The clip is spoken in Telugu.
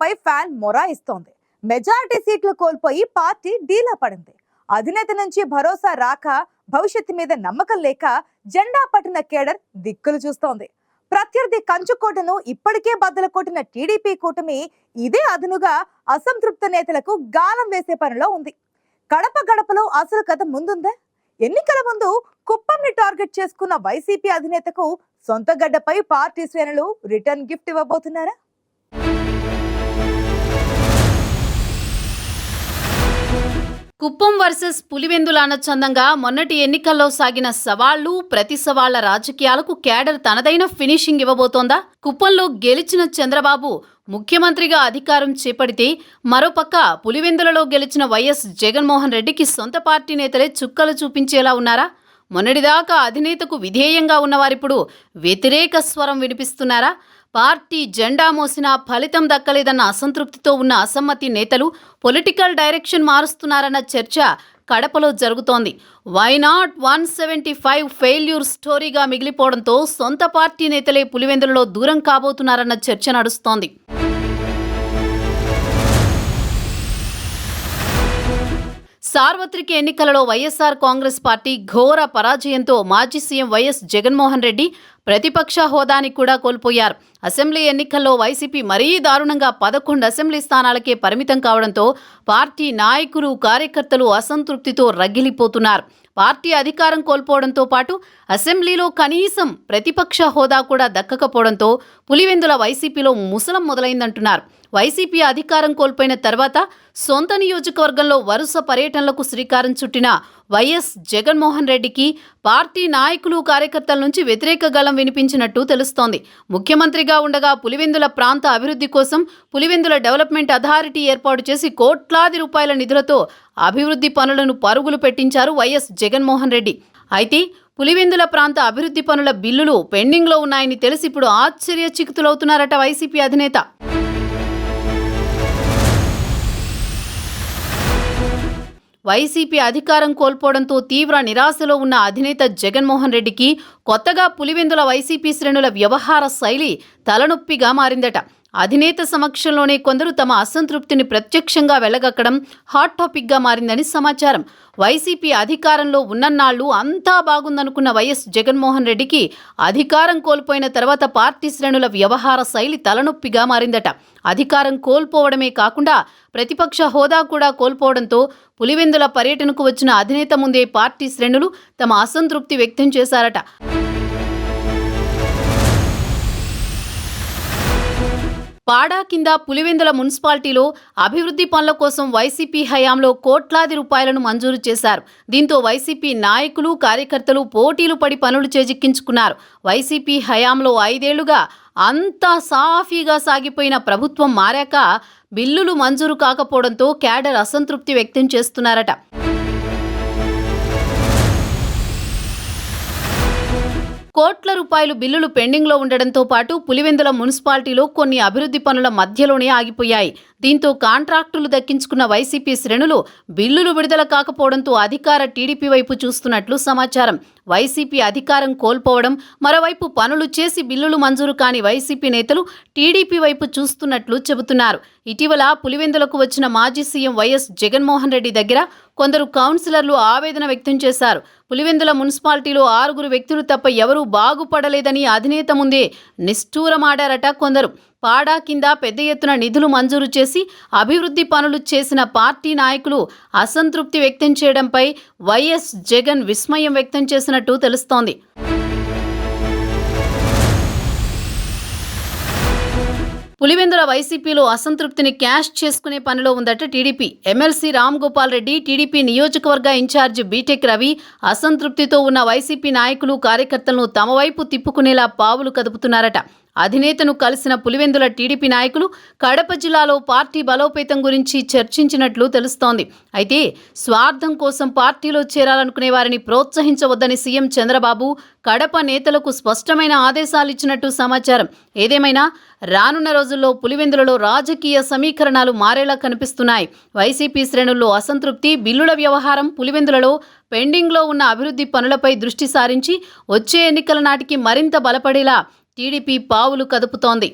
పై ఫ్యాన్ ఫ్యాన్ మొరాయిస్తోంది మెజారిటీ సీట్లు కోల్పోయి పార్టీ డీలా పడింది. అధినేత నుంచి భరోసా రాక భవిష్యత్తు మీద నమ్మకం లేక జెండా పట్టిన కేడర్ దిక్కులు చూస్తోంది. ప్రత్యర్థి కంచుకోటను ఇప్పటికే బద్దలు కొట్టిన టీడీపీ కూటమి ఇదే అదునుగా అసంతృప్త నేతలకు గాలం వేసే పనిలో ఉంది. కడప గడపలో అసలు కథ ముందుందా? ఎన్నికల ముందు కుప్పంని టార్గెట్ చేసుకున్న వైసీపీ అధినేతకు సొంత గడ్డపై పార్టీ శ్రేణులు రిటర్న్ గిఫ్ట్ ఇవ్వబోతున్నారా? కుప్పం వర్సెస్ పులివెందుల అన్నచందంగా మొన్నటి ఎన్నికల్లో సాగిన సవాళ్ళు ప్రతి సవాళ్ళ రాజకీయాలకు కేడర్ తనదైన ఫినిషింగ్ ఇవ్వబోతోందా? కుప్పంలో గెలిచిన చంద్రబాబు ముఖ్యమంత్రిగా అధికారం చేపడితే మరోపక్క పులివెందులలో గెలిచిన వైఎస్ జగన్మోహన్ రెడ్డికి సొంత పార్టీ నేతలే చుక్కలు చూపించేలా ఉన్నారా? మొన్నటిదాకా అధినేతకు విధేయంగా ఉన్నవారిప్పుడు వ్యతిరేక స్వరం వినిపిస్తున్నారా? పార్టీ జెండా మోసినా ఫలితం దక్కలేదన్న అసంతృప్తితో ఉన్న అసమ్మతి నేతలు పొలిటికల్ డైరెక్షన్ మారుస్తున్నారన్న చర్చ కడపలో జరుగుతోంది. Why not one seventy five failure స్టోరీగా మిగిలిపోవడంతో సొంత పార్టీ నేతలే పులివెందులలో దూరం కాబోతున్నారన్న చర్చ నడుస్తోంది. సార్వత్రిక ఎన్నికలలో వైఎస్ఆర్ కాంగ్రెస్ పార్టీ ఘోర పరాజయంతో మాజీ సీఎం వైఎస్ జగన్మోహన్ రెడ్డి ప్రతిపక్ష హోదాని కూడా కోల్పోయారు. అసెంబ్లీ ఎన్నికల్లో వైసీపీ మరీ దారుణంగా పదకొండు అసెంబ్లీ స్థానాలకే పరిమితం కావడంతో పార్టీ నాయకులు కార్యకర్తలు అసంతృప్తితో రగిలిపోతున్నారు. పార్టీ అధికారం కోల్పోవడంతో పాటు అసెంబ్లీలో కనీసం ప్రతిపక్ష హోదా కూడా దక్కకపోవడంతో పులివెందుల వైసీపీలో ముసలం మొదలైందంటున్నారు. వైసీపీ అధికారం కోల్పోయిన తర్వాత సొంత నియోజకవర్గంలో వరుస పర్యటనలకు శ్రీకారం చుట్టిన వైఎస్ జగన్మోహన్ రెడ్డికి పార్టీ నాయకులు కార్యకర్తల నుంచి వ్యతిరేక గళం వినిపించినట్టు తెలుస్తోంది. ముఖ్యమంత్రిగా ఉండగా పులివెందుల ప్రాంత అభివృద్ధి కోసం పులివెందుల డెవలప్మెంట్ అథారిటీ ఏర్పాటు చేసి కోట్లాది రూపాయల నిధులతో అభివృద్ధి పనులను పరుగులు పెట్టించారు వైఎస్ జగన్మోహన్ రెడ్డి. అయితే పులివెందుల ప్రాంత అభివృద్ధి పనుల బిల్లులు పెండింగ్లో ఉన్నాయని తెలిసి ఇప్పుడు ఆశ్చర్య చిక్కుతులవుతున్నారట వైసీపీ అధినేత. వైసీపీ అధికారం కోల్పోవడంతో తీవ్ర నిరాశలో ఉన్న అధినేత జగన్మోహన్ రెడ్డికి కొత్తగా పులివెందుల వైసీపీ శ్రేణుల వ్యవహార శైలి తలనొప్పిగా మారిందట. అధినేత సమక్షంలోనే కొందరు తమ అసంతృప్తిని ప్రత్యక్షంగా వెళ్ళగక్కడం హాట్ టాపిక్గా మారిందని సమాచారం. వైసీపీ అధికారంలో ఉన్నన్నాళ్ళు అంతా బాగుందనుకున్న వైఎస్ జగన్మోహన్ రెడ్డికి అధికారం కోల్పోయిన తర్వాత పార్టీ శ్రేణుల వ్యవహార శైలి తలనొప్పిగా మారిందట. అధికారం కోల్పోవడమే కాకుండా ప్రతిపక్ష హోదా కూడా కోల్పోవడంతో పులివెందుల పర్యటనకు వచ్చిన అధినేత ముందే పార్టీ శ్రేణులు తమ అసంతృప్తి వ్యక్తం చేశారట. పాడా కింద పులివెందుల మున్సిపాలిటీలో అభివృద్ధి పనుల కోసం వైసీపీ హయాంలో కోట్లాది రూపాయలను మంజూరు చేశారు. దీంతో వైసీపీ నాయకులు కార్యకర్తలు పోటీలు పడి పనులు చేజిక్కించుకున్నారు. వైసీపీ హయాంలో ఐదేళ్ళుగా అంతా సాఫీగా సాగిపోయిన ప్రభుత్వం మారాక బిల్లులు మంజూరు కాకపోవడంతో క్యాడర్ అసంతృప్తి వ్యక్తం చేస్తున్నారట. కోట్ల రూపాయలు బిల్లులు పెండింగ్లో ఉండడంతో పాటు పులివెందుల మున్సిపాలిటీలో కొన్ని అభివృద్ధి పనుల మధ్యలోనే ఆగిపోయాయి. దీంతో కాంట్రాక్టులు దక్కించుకున్న వైసీపీ శ్రేణులు బిల్లులు విడుదల కాకపోవడంతో అధికార టీడీపీ వైపు చూస్తున్నట్లు సమాచారం. వైసీపీ అధికారం కోల్పోవడం మరోవైపు పనులు చేసి బిల్లులు మంజూరు కాని వైసీపీ నేతలు టీడీపీ వైపు చూస్తున్నట్లు చెబుతున్నారు. ఇటీవల పులివెందులకు వచ్చిన మాజీ సీఎం వైఎస్ జగన్మోహన్ రెడ్డి దగ్గర కొందరు కౌన్సిలర్లు ఆవేదన వ్యక్తం చేశారు. పులివెందుల మున్సిపాలిటీలో ఆరుగురు వ్యక్తులు తప్ప ఎవరూ బాగుపడలేదని అధినేత ముందే నిష్ఠూరమాడారట కొందరు. పాడా కింద పెద్ద ఎత్తున నిధులు మంజూరు చేసి అభివృద్ధి పనులు చేసిన పార్టీ నాయకులు అసంతృప్తి వ్యక్తం చేయడంపై వైఎస్ జగన్ విస్మయం వ్యక్తం చేసినట్టు తెలుస్తోంది. పులివెందుల వైసీపీలో అసంతృప్తిని క్యాష్ చేసుకునే పనిలో ఉందట TDP. MLC Ram Gopal Reddy TDP నియోజకవర్గ ఇన్ఛార్జ్ బీటెక్ రవి అసంతృప్తితో ఉన్న వైసీపీ నాయకులు కార్యకర్తలను తమ వైపు తిప్పుకునేలా పావులు కదుపుతున్నారట. అధినేతను కలిసిన పులివెందుల టీడీపీ నాయకులు కడప జిల్లాలో పార్టీ బలోపేతం గురించి చర్చించినట్లు తెలుస్తోంది. అయితే స్వార్థం కోసం పార్టీలో చేరాలనుకునే వారిని ప్రోత్సహించవద్దని సీఎం చంద్రబాబు కడప నేతలకు స్పష్టమైన ఆదేశాలు ఇచ్చినట్టు సమాచారం. ఏదేమైనా రానున్న రోజుల్లో పులివెందులలో రాజకీయ సమీకరణాలు మారేలా కనిపిస్తున్నాయి. వైసీపీ శ్రేణుల్లో అసంతృప్తి బిల్లుల వ్యవహారం పులివెందులలో పెండింగ్లో ఉన్న అభివృద్ధి పనులపై దృష్టి సారించి వచ్చే ఎన్నికల నాటికి మరింత బలపడేలా టీడీపీ పావులు కదుపుతోంది.